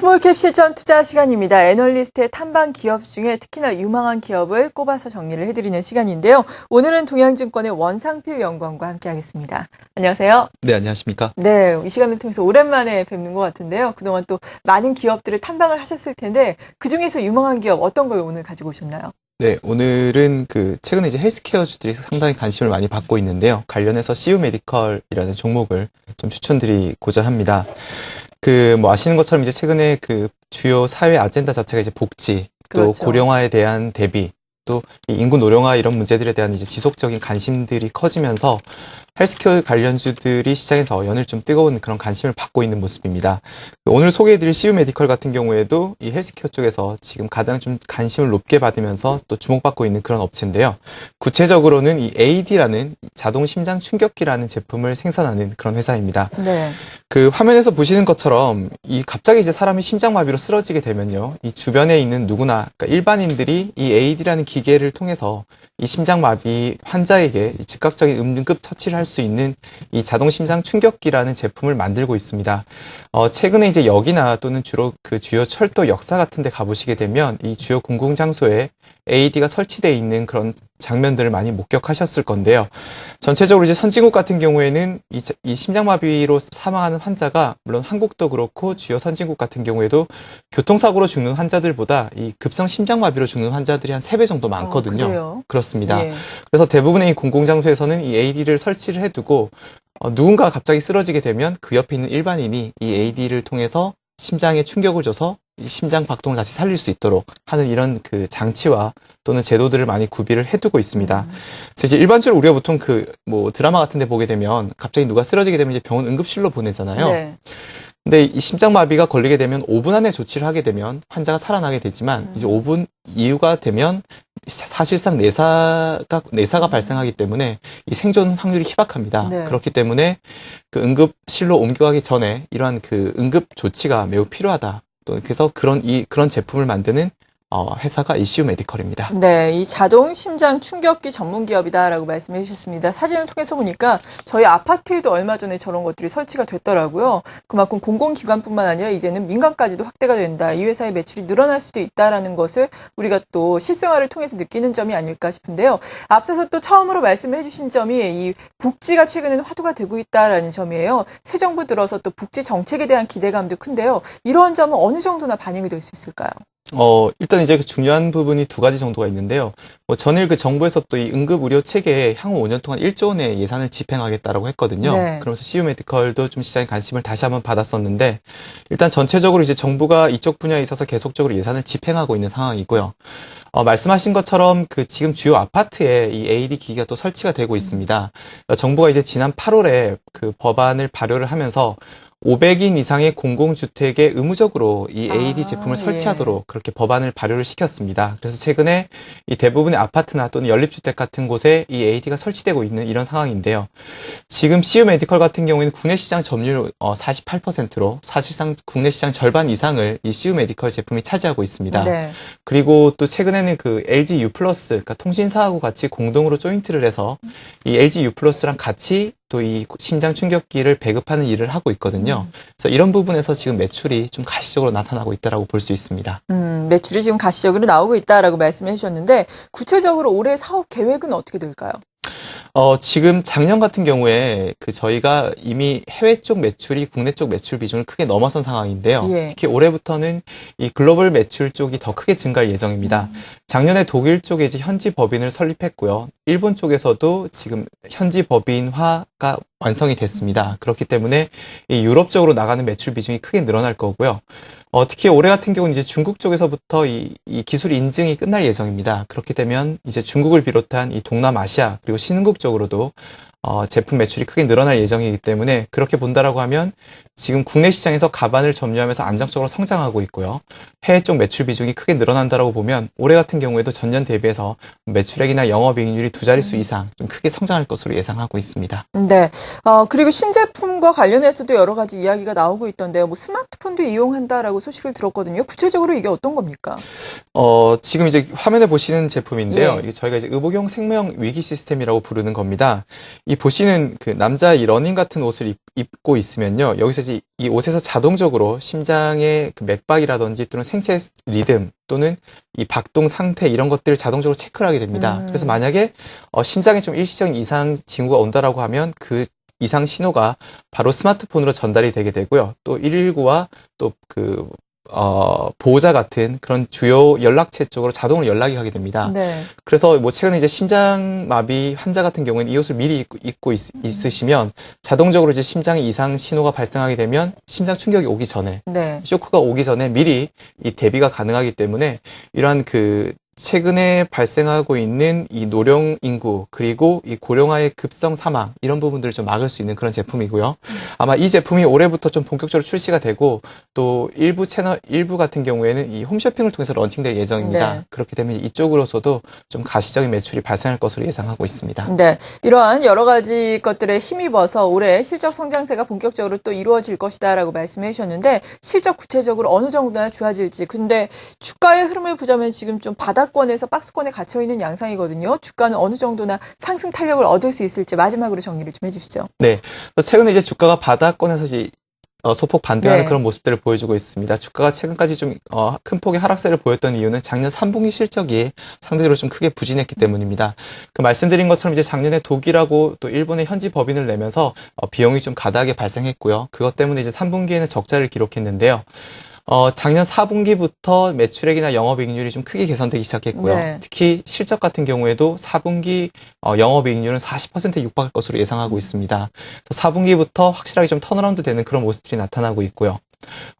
스몰캡 실전 투자 시간입니다. 애널리스트의 탐방 기업 중에 특히나 유망한 기업을 꼽아서 정리를 해드리는 시간인데요. 오늘은 동양증권의 원상필 연구원과 함께하겠습니다. 안녕하세요. 네, 안녕하십니까? 네, 이 시간을 통해서 오랜만에 뵙는 것 같은데요. 그동안 또 많은 기업들을 탐방을 하셨을 텐데 그 중에서 유망한 기업 어떤 걸 오늘 가지고 오셨나요? 네, 오늘은 그 최근에 이제 헬스케어 주들이 상당히 관심을 많이 받고 있는데요. 관련해서 CU 메디컬이라는 종목을 좀 추천드리고자 합니다. 그 뭐 아시는 것처럼 이제 최근에 그 주요 사회 아젠다 자체가 이제 복지, 또 그렇죠. 고령화에 대한 대비, 또이 인구 노령화 이런 문제들에 대한 이제 지속적인 관심들이 커지면서 헬스케어 관련주들이 시장에서 연일 좀 뜨거운 그런 관심을 받고 있는 모습입니다. 오늘 소개해드릴 CU 메디컬 같은 경우에도 이 헬스케어 쪽에서 지금 가장 좀 관심을 높게 받으면서 또 주목받고 있는 그런 업체인데요. 구체적으로는 이 AD라는 자동 심장 충격기라는 제품을 생산하는 그런 회사입니다. 네. 그 화면에서 보시는 것처럼 이 갑자기 이제 사람이 심장마비로 쓰러지게 되면요. 이 주변에 있는 누구나 그러니까 일반인들이 이 AD라는 기계를 통해서 이 심장마비 환자에게 이 즉각적인 응급 처치를 할수 있는 이 자동 심장 충격기라는 제품을 만들고 있습니다. 어, 최근에 이제 역이나 또는 주로 그 주요 철도 역사 같은 데 가보시게 되면 이 주요 공공 장소에 AED가 설치되어 있는 그런 장면들을 많이 목격하셨을 건데요. 전체적으로 이제 선진국 같은 경우에는 이, 심장마비로 사망하는 환자가 물론 한국도 그렇고 주요 선진국 같은 경우에도 교통사고로 죽는 환자들보다 이 급성 심장마비로 죽는 환자들이 한 세 배 정도 많거든요. 어? 그렇습니다. 예. 그래서 대부분의 이 공공장소에서는 이 AED를 설치를 해두고 어, 누군가가 갑자기 쓰러지게 되면 그 옆에 있는 일반인이 이 AED를 통해서 심장에 충격을 줘서 이 심장 박동을 다시 살릴 수 있도록 하는 이런 그 장치와 또는 제도들을 많이 구비를 해두고 있습니다. 음. 그래서 이제 일반적으로 우리가 보통 그 뭐 드라마 같은 데 보게 되면 갑자기 누가 쓰러지게 되면 이제 병원 응급실로 보내잖아요. 네. 근데 이 심장마비가 걸리게 되면 5분 안에 조치를 하게 되면 환자가 살아나게 되지만 음. 이제 5분 이후가 되면 사- 사실상 내사가 내사가 발생하기 때문에 이 생존 확률이 희박합니다. 네. 그렇기 때문에 그 응급실로 옮겨가기 전에 이러한 그 응급 조치가 매우 필요하다. 또 그래서 그런 이 그런 제품을 만드는 어, 회사가 이시우 메디컬입니다. 네, 이 자동 심장 충격기 전문 기업이다라고 말씀해 주셨습니다. 사진을 통해서 보니까 저희 아파트에도 얼마 전에 저런 것들이 설치가 됐더라고요. 그만큼 공공기관뿐만 아니라 이제는 민간까지도 확대가 된다. 이 회사의 매출이 늘어날 수도 있다라는 것을 우리가 또 실생활을 통해서 느끼는 점이 아닐까 싶은데요. 앞서서 또 처음으로 말씀해 주신 점이 이 복지가 최근에는 화두가 되고 있다라는 점이에요. 새 정부 들어서 또 복지 정책에 대한 기대감도 큰데요. 이런 점은 어느 정도나 반영이 될 수 있을까요? 어, 일단 이제 그 중요한 부분이 두 가지 정도가 있는데요. 뭐 전일 그 정부에서 또 이 응급 의료 체계에 향후 5년 동안 1조 원의 예산을 집행하겠다라고 했거든요. 네. 그러면서 CU 메디컬도 좀 시장에 관심을 다시 한번 받았었는데 일단 전체적으로 이제 정부가 이쪽 분야에 있어서 계속적으로 예산을 집행하고 있는 상황이고요. 어, 말씀하신 것처럼 그 지금 주요 아파트에 이 AED 기기가 또 설치가 되고 있습니다. 어, 정부가 이제 지난 8월에 그 법안을 발효를 하면서 500인 이상의 공공주택에 의무적으로 이 AED 아, 제품을 예. 설치하도록 그렇게 법안을 발효를 시켰습니다. 그래서 최근에 이 대부분의 아파트나 또는 연립주택 같은 곳에 이 AED가 설치되고 있는 이런 상황인데요. 지금 CU 메디컬 같은 경우에는 국내 시장 점유율 어, 48%로 사실상 국내 시장 절반 이상을 이 CU 메디컬 제품이 차지하고 있습니다. 네. 그리고 또 최근에는 그 LG U 플러스, 그러니까 통신사하고 같이 공동으로 조인트를 해서 이 LG U 플러스랑 같이 또 이 심장 충격기를 배급하는 일을 하고 있거든요. 그래서 이런 부분에서 지금 매출이 좀 가시적으로 나타나고 있다라고 볼 수 있습니다. 음, 매출이 지금 가시적으로 나오고 있다라고 말씀해 주셨는데 구체적으로 올해 사업 계획은 어떻게 될까요? 어, 지금 작년 같은 경우에 그 저희가 이미 해외 쪽 매출이 국내 쪽 매출 비중을 크게 넘어선 상황인데요. 예. 특히 올해부터는 이 글로벌 매출 쪽이 더 크게 증가할 예정입니다. 작년에 독일 쪽에 이제 현지 법인을 설립했고요. 일본 쪽에서도 지금 현지 법인화가 완성이 됐습니다. 그렇기 때문에 이 유럽 쪽으로 나가는 매출 비중이 크게 늘어날 거고요. 어, 특히 올해 같은 경우는 이제 중국 쪽에서부터 이, 이 기술 인증이 끝날 예정입니다. 그렇게 되면 이제 중국을 비롯한 이 동남아시아 그리고 신흥국 쪽으로도 어, 제품 매출이 크게 늘어날 예정이기 때문에 그렇게 본다라고 하면 지금 국내 시장에서 가반을 점유하면서 안정적으로 성장하고 있고요. 해외 쪽 매출 비중이 크게 늘어난다라고 보면 올해 같은 경우에도 전년 대비해서 매출액이나 영업이익률이 두 자릿수 이상 좀 크게 성장할 것으로 예상하고 있습니다. 네. 어, 그리고 신제품과 관련해서도 여러 가지 이야기가 나오고 있던데요. 뭐 스마트폰도 이용한다라고 소식을 들었거든요. 구체적으로 이게 어떤 겁니까? 어, 지금 이제 화면에 보시는 제품인데요. 예. 이게 저희가 이제 의복용 생명 위기 시스템이라고 부르는 겁니다. 이 보시는 그 남자 이 러닝 같은 옷을 입, 고 있으면요. 여기서 이제 이 옷에서 자동적으로 심장의 그 맥박이라든지 또는 생체 리듬 또는 이 박동 상태 이런 것들을 자동적으로 체크를 하게 됩니다. 음. 그래서 만약에 어, 심장에 좀 일시적인 이상 징후가 온다라고 하면 그 이상 신호가 바로 스마트폰으로 전달이 되게 되고요. 또 119와 또 그 어, 보호자 같은 그런 주요 연락체 쪽으로 자동으로 연락이 가게 됩니다. 네. 그래서 뭐 최근에 이제 심장마비 환자 같은 경우에는 이 옷을 미리 입고, 있, 으시면 자동적으로 이제 심장에 이상 신호가 발생하게 되면 심장 충격이 오기 전에 네. 쇼크가 오기 전에 미리 이 대비가 가능하기 때문에 이러한 그 최근에 발생하고 있는 이 노령 인구 그리고 이 고령화의 급성 사망 이런 부분들을 좀 막을 수 있는 그런 제품이고요. 아마 이 제품이 올해부터 좀 본격적으로 출시가 되고 또 일부 채널 일부 같은 경우에는 이 홈쇼핑을 통해서 런칭될 예정입니다. 네. 그렇기 때문에 이쪽으로서도 좀 가시적인 매출이 발생할 것으로 예상하고 있습니다. 네. 이러한 여러 가지 것들에 힘입어서 올해 실적 성장세가 본격적으로 또 이루어질 것이다라고 말씀해 주셨는데 실적 구체적으로 어느 정도나 좋아질지. 근데 주가의 흐름을 보자면 지금 좀 바닥 권에서 박스권에 갇혀 있는 양상이거든요. 주가는 어느 정도나 상승 탄력을 얻을 수 있을지 마지막으로 정리를 좀 해주시죠. 그래서 최근에 이제 주가가 바닥권에서 어, 소폭 반등하는 네. 그런 모습들을 보여주고 있습니다. 주가가 최근까지 좀 어, 큰 폭의 하락세를 보였던 이유는 작년 3분기 실적이 상대적으로 좀 크게 부진했기 때문입니다. 그 말씀드린 것처럼 이제 작년에 독일하고 또 일본의 현지 법인을 내면서 어, 비용이 좀 가다하게 발생했고요. 그것 때문에 이제 3분기에는 적자를 기록했는데요. 어, 작년 4분기부터 매출액이나 영업이익률이 좀 크게 개선되기 시작했고요. 네. 특히 실적 같은 경우에도 4분기 어, 영업이익률은 40%에 육박할 것으로 예상하고 있습니다. 4분기부터 확실하게 좀 턴어라운드 되는 그런 모습들이 나타나고 있고요.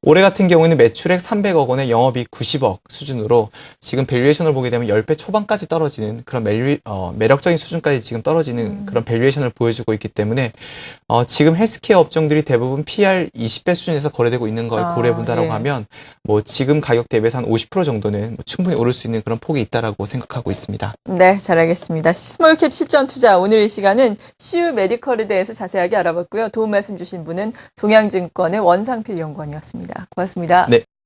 올해 같은 경우에는 매출액 300억 원에 영업이익 90억 수준으로 지금 밸류에이션을 보게 되면 10배 초반까지 떨어지는 그런 멜, 어, 매력적인 수준까지 지금 떨어지는 음. 그런 밸류에이션을 보여주고 있기 때문에 어, 지금 헬스케어 업종들이 대부분 PR 20배 수준에서 거래되고 있는 걸 아, 고려해 본다라고 예. 하면 뭐 지금 가격 대비해서 한 50% 정도는 뭐 충분히 오를 수 있는 그런 폭이 있다라고 생각하고 있습니다. 네, 잘 알겠습니다. 스몰캡 실전 투자 오늘 이 시간은 CU 메디컬에 대해서 자세하게 알아봤고요. 도움 말씀 주신 분은 동양증권의 원상필 연구원 이었습니다. 고맙습니다. 네.